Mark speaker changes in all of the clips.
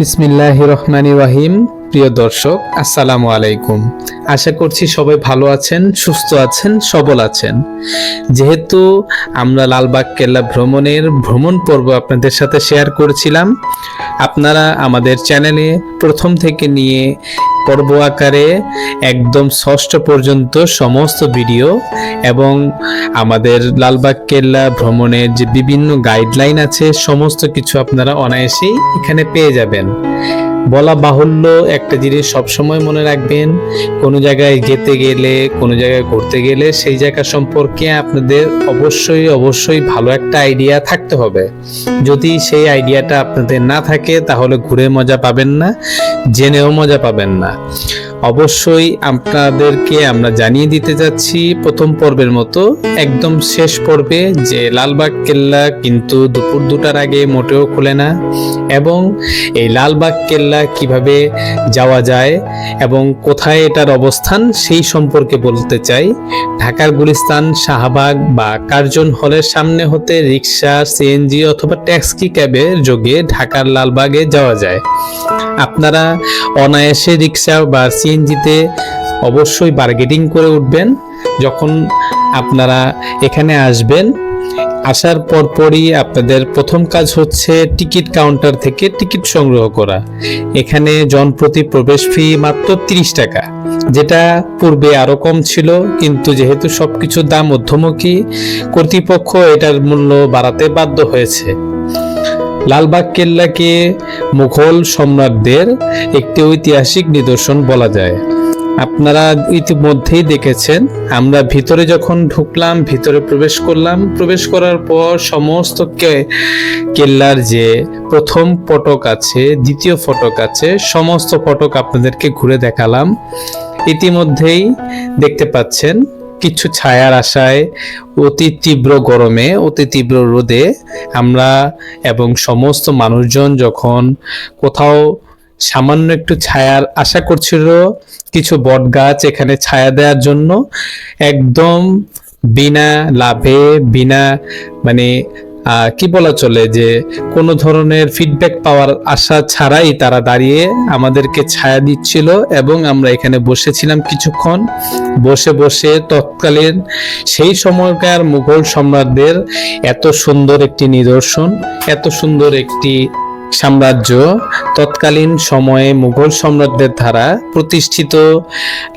Speaker 1: বিসমিল্লাহ রহমানি রাহিম। প্রিয় দর্শক, আসসালামু আলাইকুম। আশা করছি সবাই ভালো আছেন, সুস্থ আছেন, সবল আছেন। যেহেতু আমরা লালবাগ কেল্লা ভ্রমণের ভ্রমণ পর্ব আপনাদের সাথে শেয়ার করেছিলাম, আপনারা আমাদের চ্যানেলে প্রথম থেকে নিয়ে পর্ব আকারে একদম ষষ্ঠ পর্যন্ত সমস্ত ভিডিও এবং আমাদের লালবাগ কেল্লা ভ্রমণের যে বিভিন্ন গাইডলাইন আছে, সমস্ত কিছু আপনারা অনায়াসেই এখানে পেয়ে যাবেন। বলা বাহুল্য একটা জিনিস সবসময় মনে রাখবেন, কোনো জায়গায় যেতে গেলে, কোনো জায়গায় ঘুরতে গেলে সেই জায়গা সম্পর্কে আপনাদের অবশ্যই অবশ্যই ভালো একটা আইডিয়া থাকতে হবে। যদি সেই আইডিয়াটা আপনাদের না থাকে, তাহলে ঘুরে মজা পাবেন না, জেনেও মজা পাবেন না। অবশ্যই আপনাদেরকে আমরা জানিয়ে দিতে যাচ্ছি প্রথম পর্বের মতো, একদম শেষ পর্বে যে লালবাগ কেল্লা কিন্তু দুপুর দুটার আগে মোটেও খুলে না এবং এই লালবাগ কেল্লা কীভাবে যাওয়া যায় এবং কোথায় এটার অবস্থান সেই সম্পর্কে বলতে চাই। ঢাকার গুলিস্তান, শাহবাগ বা কার্জন হলের সামনে হতে রিক্সা সিএনজি অথবা ট্যাক্সি ক্যাবের যোগে ঢাকার লালবাগে যাওয়া যায়। আপনারা অনায়াসে রিক্সা বা সিএনজিতে অবশ্যই বার্গেটিং করে উঠবেন। যখন আপনারা এখানে আসবেন, আসার পরপরই আপনাদের প্রথম কাজ হচ্ছে টিকিট কাউন্টার থেকে টিকিট সংগ্রহ করা। এখানে জনপ্রতি প্রবেশ ফি মাত্র তিরিশ টাকা, যেটা পূর্বে আরও কম ছিল, কিন্তু যেহেতু সবকিছুর দাম মধ্যমুখী কর্তৃপক্ষ এটার মূল্য বাড়াতে বাধ্য হয়েছে। লালবাগ কেল্লাকে মুঘল সম্রাটদের একটি ঐতিহাসিক নিদর্শন বলা যায়। আপনারা ইতিমধ্যেই দেখেছেন, আমরা ভিতরে যখন ঢুকলাম, ভিতরে প্রবেশ করলাম, প্রবেশ করার পর সমস্ত কেল্লার যে প্রথম ফটক আছে, দ্বিতীয় ফটক আছে, সমস্ত ফটক আপনাদেরকে ঘুরে দেখালাম। ইতিমধ্যেই দেখতে পাচ্ছেন কিছু ছায়ার আশায় অতি তীব্র গরমে, অতি তীব্র রোদে আমরা এবং সমস্ত মানুষজন যখন কোথাও সামান্য একটু ছায়ার আশা করছিল কিছু বট গাছ এখানে ছায়া দেওয়ার জন্য, একদম বিনা লাভে, বিনা মানে কি বলা চলে যে কোনো ধরনের ফিডব্যাক পাওয়ার আশা ছাড়াই তারা দাঁড়িয়ে আমাদেরকে ছায়া দিচ্ছিল এবং আমরা এখানে বসেছিলাম কিছুক্ষণ। বসে বসে তৎকালীন সেই সময়কার মুঘল সম্রাটদের এত সুন্দর একটি নিদর্শন, এত সুন্দর একটি সাম্রাজ্য তৎকালীন সময়ে মুঘল সম্রাটদের দ্বারা প্রতিষ্ঠিত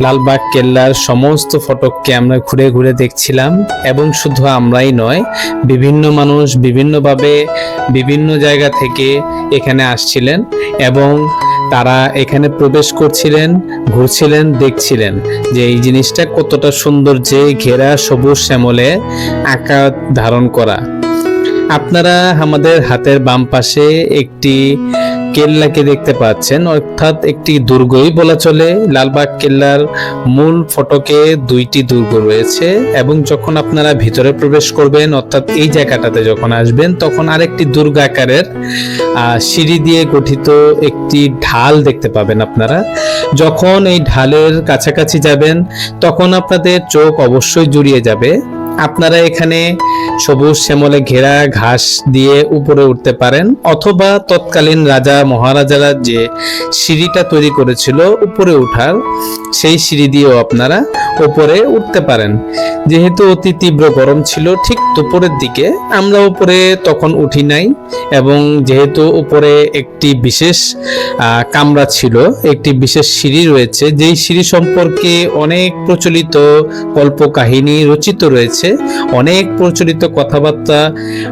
Speaker 1: লালবাগ কেল্লার সমস্ত ফটককে আমরা ঘুরে ঘুরে দেখছিলাম এবং শুধু আমরাই নয়, বিভিন্ন মানুষ বিভিন্নভাবে বিভিন্ন জায়গা থেকে এখানে আসছিলেন এবং তারা এখানে প্রবেশ করছিলেন, ঘুরছিলেন, দেখছিলেন যে এই জিনিসটা কতটা সৌন্দর্যে ঘেরা সবুজ শ্যামলে আকার ধারণ করা। আপনারা আমাদের হাতের বাম পাশে একটি কেল্লাকে দেখতে পাচ্ছেন। অর্থাৎ একটি দুর্গই বলা চলে। লালবাগ কেল্লার মূল ফটকে দুইটি দুর্গ রয়েছে এবং যখন আপনারা ভিতরে প্রবেশ করবেন, অর্থাৎ এই জায়গাটাতে যখন আসবেন, তখন আরেকটি দুর্গ আকারের সিঁড়ি দিয়ে গঠিত একটি ঢাল দেখতে পাবেন আপনারা। যখন এই ঢালের কাছাকাছি যাবেন, তখন আপনাদের চোখ অবশ্যই জুড়িয়ে যাবে। আপনারা এখানে সবুজ শ্যামলে ঘেরা ঘাস দিয়ে উপরে উঠতে পারেন, অথবা তৎকালীন রাজা মহারাজারা যে সিঁড়িটা তৈরি করেছিল উপরে উঠার, সেই সিঁড়ি দিয়েও আপনারা উপরে উঠতে পারেন। যেহেতু অতি তীব্র গরম ছিল, ঠিক দুপুরের দিকে আমরা উপরে তখন উঠি নাই, এবং যেহেতু উপরে একটি বিশেষ কামরা ছিল, একটি বিশেষ সিঁড়ি রয়েছে, যেই সিঁড়ি সম্পর্কে অনেক প্রচলিত কল্প কল্পকাহিনী রচিত রয়েছে অনেক প্রচলিত কথাবার্তা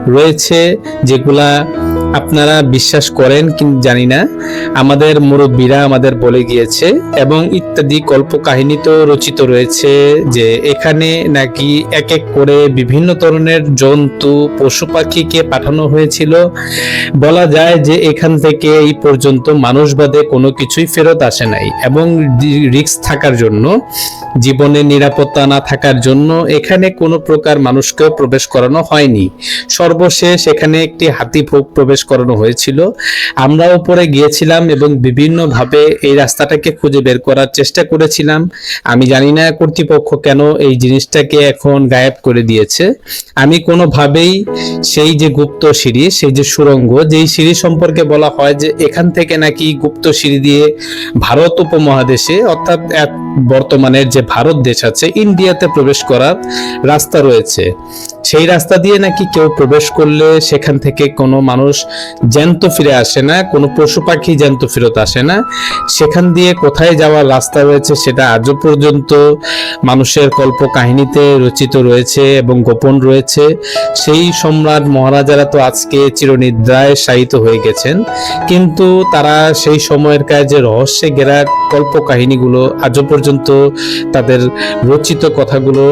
Speaker 1: রয়েছে যেগুলা আপনারা বিশ্বাস করেন কি জানি না, আমাদের মুরব্বীরা আমাদের বলে গিয়েছে এবং ইত্যাদি কল্পকাহিনী তো রচিত রয়েছে যে এখানে নাকি এক এক করে বিভিন্ন ধরনের জন্তু, পশু পাখিকে পাঠানো হয়েছিল। বলা যায় যে এখান থেকে এই পর্যন্ত মানুষ বাদে কোনো কিছুই ফেরত আসে নাই এবং রিস্ক থাকার জন্য, জীবনে নিরাপত্তা না থাকার জন্য এখানে কোনো প্রকার মানুষকে প্রবেশ করানো হয়নি। সর্বশেষ এখানে একটি হাতি প্র- প্রবেশ করানো হয়েছিল। আমরা উপরে গিয়েছিলাম এবং বিভিন্নভাবে এই রাস্তাটাকে খুঁজে বের করার চেষ্টা করেছিলাম। আমি জানি না কর্তৃপক্ষ কেন এই জিনিসটাকে এখন গায়েব করে দিয়েছে। আমি কোনোভাবেই সেই যে গুপ্ত সিঁড়ি, সেই যে সুড়ঙ্গ যেই সিঁড়ি সম্পর্কে বলা হয় যে এখান থেকে নাকি গুপ্ত সিঁড়ি দিয়ে ভারত উপমহাদেশে, অর্থাৎ বর্তমানের যে ভারত দেশ আছে, ইন্ডিয়াতে প্রবেশ করার রাস্তা রয়েছে। সেই রাস্তা দিয়ে নাকি কেউ প্রবেশ করলে সেখান থেকে কোনো মানুষ জ্যান্ত ফিরে আসে না, কোনো পশু পাখি জ্যান্ত ফেরত আসে না। সেখান দিয়ে কোথায় যাওয়ার রাস্তা রয়েছে সেটা আজও পর্যন্ত মানুষের কল্প কাহিনীতে রচিত রয়েছে এবং গোপন রয়েছে। সেই সম্রাট মহারাজারা তো আজকে চিরনিদ্রায় শায়িত হয়ে গেছেন, কিন্তু তারা সেই সময়কার যে রহস্যে ঘেরা কল্প কাহিনীগুলো আজও পর্যন্ত তাদের রচিত কথাগুলো,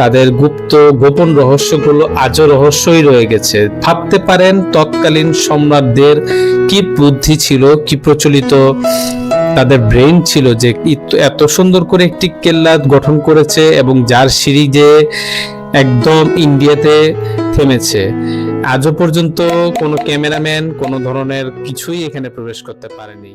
Speaker 1: তাদের গুপ্ত গোপন রহস্যগুলো আজও রহস্যই রয়ে গেছে। ভাবতে পারেন তৎকালীন সম্রাটদের কি বুদ্ধি ছিল, কি প্রচলিত তাদের ব্রেন ছিল যে এত সুন্দর করে একটি কেল্লা গঠন করেছে এবং যার যে একদম ইন্ডিয়াতে থেমেছে। আজও পর্যন্ত কোনো ক্যামেরাম্যান কোনো ধরনের কিছুই এখানে প্রবেশ করতে পারেনি।